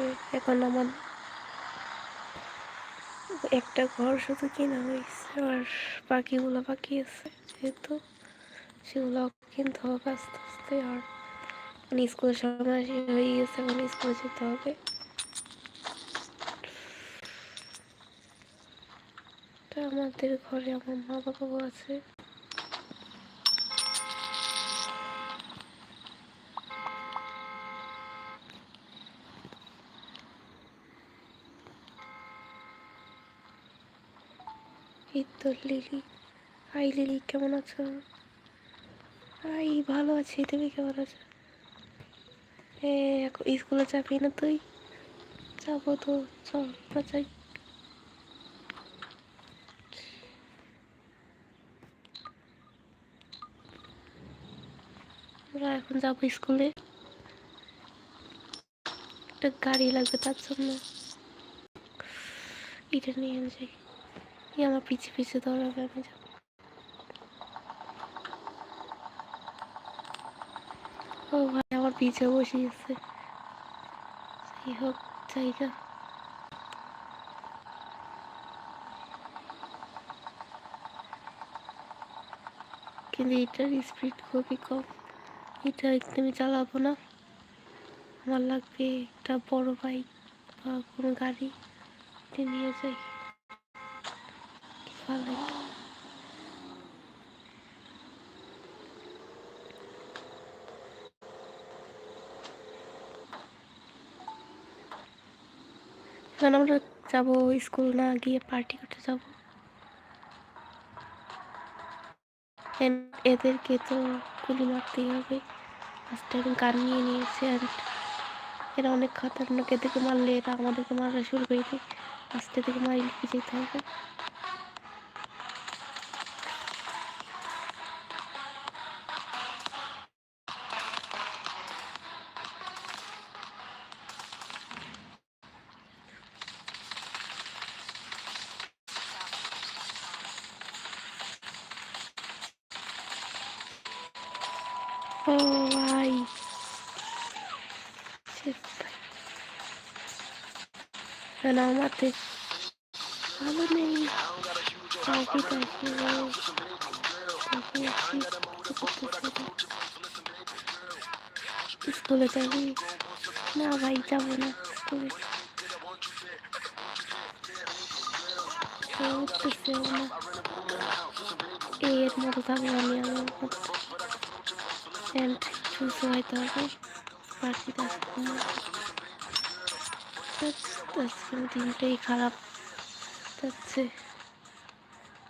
হয়েছে এখন আমার একটা ঘর শুধু কেনা হয়েছে আর বাকিগুলো বাকি আছে যেহেতু। সেগুলো কিনতে হবে আস্তে আস্তে আর স্কুলের সময় হয়ে গেছে, এখন স্কুলে যেতে হবে। আমাদের ঘরে আমার মা বাবাও আছে। এই তো লিলি। হাই লিলি, কেমন আছো? হাই, ভালো আছি। তুমি কেমন আছো? এ, এখন স্কুলে যাবি না তুই? যাব তো, চল না আমরা এখন যাব স্কুলে। একটা গাড়ি লাগবে তার জন্য। এটা নিয়ে যাই। এই আমার পিছে পিছে দৌড়াবে, আমি যাব। ও ভাই, আমার পিছে বসে গেছে যাই হোক জায়গা কিন্তু এটার স্পিড খুবই কম। এটা একদমই চালাবো না। আমার লাগবে একটা বড় বাইক বা কোনো গাড়ি নিয়ে যাই। ভালো এখন আমরা যাব স্কুল না গিয়ে পার্টি করতে যাব। এদেরকে তো গুলি মারতেই হবে। ফার্স্ট টাইম গান নিয়ে নিয়েছে অ্যান্ড এরা অনেক খতরনাক। এদেরকে মারলে এরা আমাদেরকে মারা শুরু করে দেয়। আস্তে থেকে মারি লিখে যেতে হবে? ও ভাই Shit, ভাই কেন আমাতে ভালো নেই কাউকে স্কুলে যাবি না ভাই যাব না স্কুলে কেউ উঠতেছেও না এর মতো থাকব আমি আমার মতো প্যান্ট চুলতে হয়তো হবে পাখিতে আসব দিনটাই খারাপ যাচ্ছে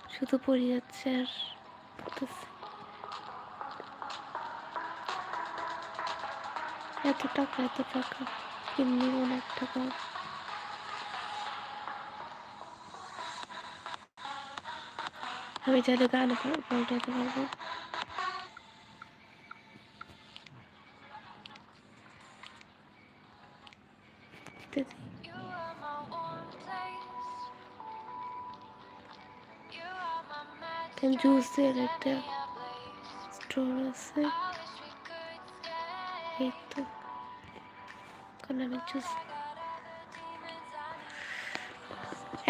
শুধু পড়ে যাচ্ছে আর পড়তেছে। এত টাকা এত টাকা এমনি অনেক টাকা আমি চাইলে গান পাল্টাতে পারব Then জুসের একটা. স্টোর আছে. এই তো এখন আমি জুস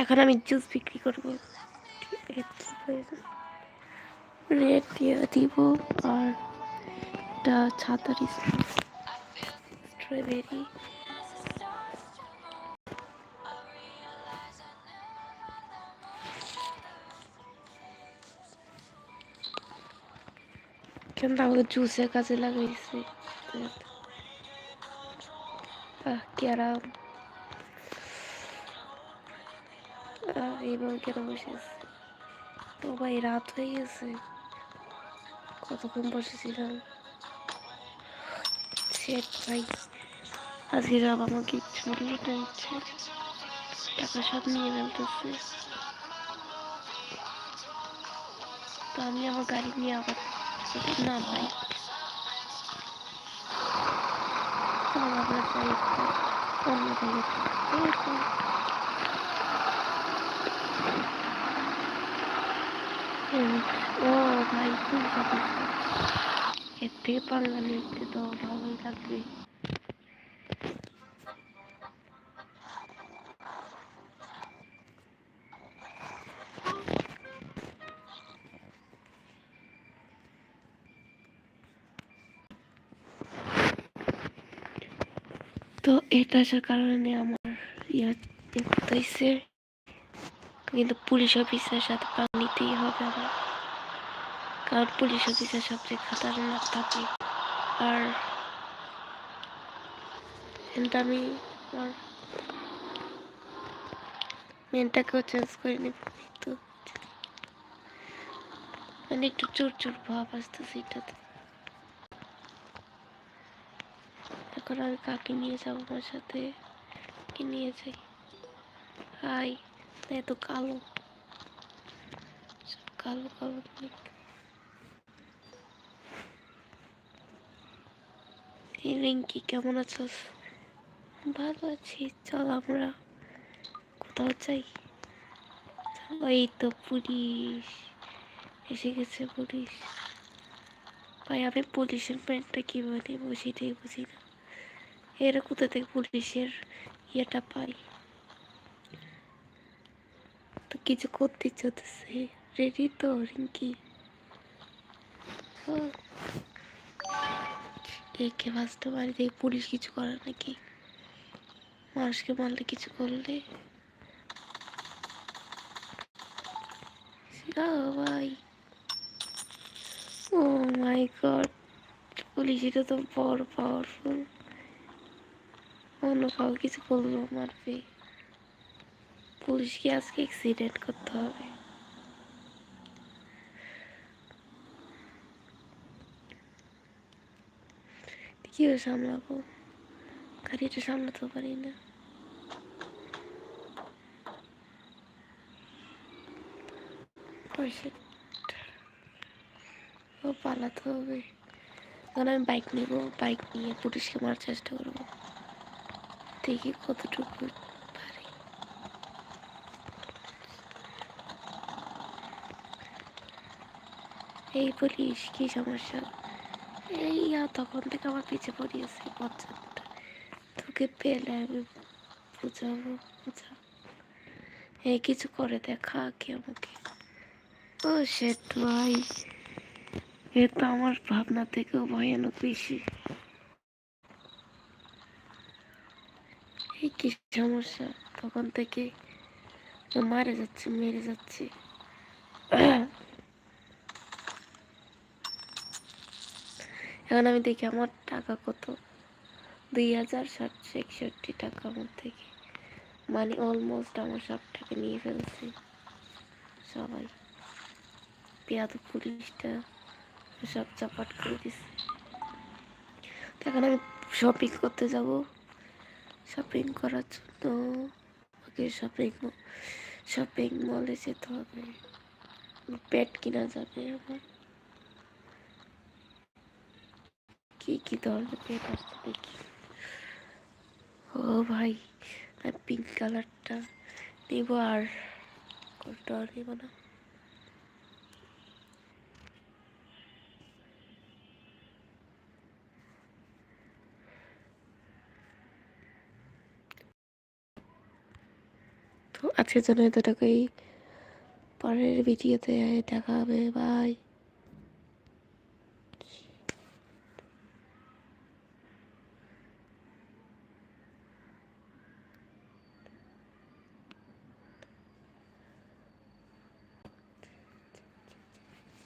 এখন আমি জুস বিক্রি করব। রেড দিয়ে দিব আর একটা ছাতার স্ট্রবেরি কেন আমাকে জুসের কাজে লাগাইছে কি আরাম এইভাবে কেন বসে আছে? ও ভাই রাত হয়ে গেছে কতক্ষণ বসেছিলাম শেট ভাই আজকে রাব আমাকে লুটে দিচ্ছে টাকা সব নিয়ে ফেলতেছে তো আমি আমার গাড়ি নিয়ে আবার না ভাই। চল আমরা যাই একটু অন্য জায়গায় এরকম হুম, ও ভাই খুব সাথে এর থেকে পাল্লা নিতে তো এটা আসার কারণে আমার ইয়া হয়েছে কিন্তু পুলিশ অফিসার সাথে পাক নিতেই হবে আমার। কারণ পুলিশ অফিসার সবচেয়ে খাতারনাক থাকে আর এটা আমি আর মেনটাকেও চেঞ্জ করে নেব একটু মানে একটু চোর চোর ভাব আসতেছে এটাতে। এখন আমি কাকে নিয়ে যাব আমার সাথে? কি নিয়ে যাই? হাই এত কালো। সব কালো কালো এই রিঙ্কি, কেমন আছোস? ভালো আছি, চল আমরা কোথাও যাই। এই তো পুলিশ। এসে গেছে পুলিশ। ভাই, আমি পুলিশের প্যান্টটা কীভাবে নেব সেটাই বুঝি না। এরা কোথা থেকে পুলিশের ইয়েটা পাই? তো কিছু করতে চলতেছে রেডি তো, রিঙ্কি? হ্যাঁ। একে বাঁচতে পারি দেখি পুলিশ কিছু করে নাকি। মানুষকে মারলে কিছু করলে। ভাই। ও মাই গড পুলিশ এটা তো বড় পাওয়ারফুল অন্য কাউ কিছু করল মারবে। পুলিশকে আজকে অ্যাক্সিডেন্ট করতে হবে। কীভাবে সামলাবো? গাড়িটা সামলাতেও পারি না. ও পালাতে হবে। এখন আমি বাইক নিব বাইক নিয়ে পুলিশকে মারার চেষ্টা করব। দেখি কতটুকু পারি। এই পুলিশ কি সমস্যা। এই তখন থেকে আমার পিছে পড়িয়েছে বাচ্চাটা তোকে পেলে আমি বুঝাবো, বুঝা। এই, কিছু করে দেখা কি আমাকে। ও সে ভাই। এ তো আমার ভাবনা থেকেও ভয়ানক বেশি। এই কি সমস্যা? তখন থেকে মারা যাচ্ছে, মেরে যাচ্ছে। এখন আমি দেখি আমার টাকা কত? দুই হাজার সাতশো একষট্টি টাকা আমার থেকে। মানে অলমোস্ট আমার সব টাকা নিয়ে ফেলছে। সবাই। পেয়াদ পুলিশটা সব চাপাট করে দিছে। এখন আমি শপিং করতে যাব। শপিং করার জন্য। ওকে শপিং শপিং মলে যেতে হবে। প্যাড কিনা যাবে আমার। কি কি ধরনের প্যাড আসছে দেখি। ও ভাই পিঙ্ক কালারটা নেব আর কোনটা নেব না তো আজকের জন্য এতটাকেই। পরের ভিডিওতে দেখা হবে বাই